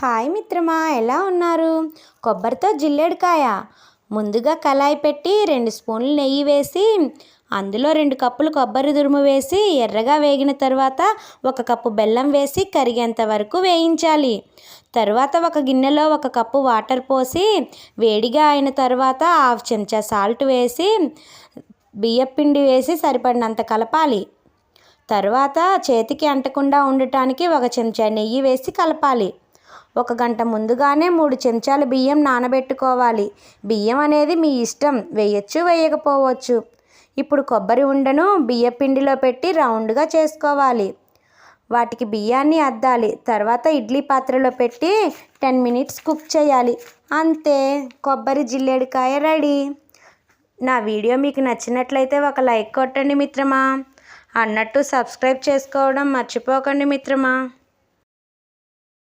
Hi మిత్రమా ఎలా ఉన్నారు? కొబ్బరితో జిల్లేడుకాయ. ముందుగా కళాయి పెట్టి రెండు స్పూన్లు నెయ్యి వేసి అందులో రెండు కప్పులు కొబ్బరి దురుము వేసి ఎర్రగా వేగిన తర్వాత ఒక కప్పు బెల్లం వేసి కరిగేంత వరకు వేయించాలి. తర్వాత ఒక గిన్నెలో ఒక కప్పు వాటర్ పోసి వేడిగా అయిన తర్వాత హాఫ్ చెంచా సాల్ట్ వేసి బియ్యపిండి వేసి సరిపడినంత కలపాలి. తర్వాత చేతికి అంటకుండా ఉండటానికి ఒక చెంచా నెయ్యి వేసి కలపాలి. ఒక గంట ముందుగానే మూడు చెంచాలు బియ్యం నానబెట్టుకోవాలి. బియ్యం అనేది మీ ఇష్టం. వేయచ్చు వేయకపోవచ్చు. ఇప్పుడు కొబ్బరి ఉండను బియ్య పిండిలో పెట్టి రౌండ్గా చేసుకోవాలి. వాటికి బియ్యాన్ని అద్దాలి. తర్వాత ఇడ్లీ పాత్రలో పెట్టి టెన్ మినిట్స్ కుక్ చేయాలి. అంతే. కొబ్బరి జిల్లేడికాయ రెడీ. నా వీడియో మీకు నచ్చినట్లయితే ఒక లైక్ కొట్టండి మిత్రమా. అన్నట్టు సబ్స్క్రైబ్ చేసుకోవడం మర్చిపోకండి మిత్రమా.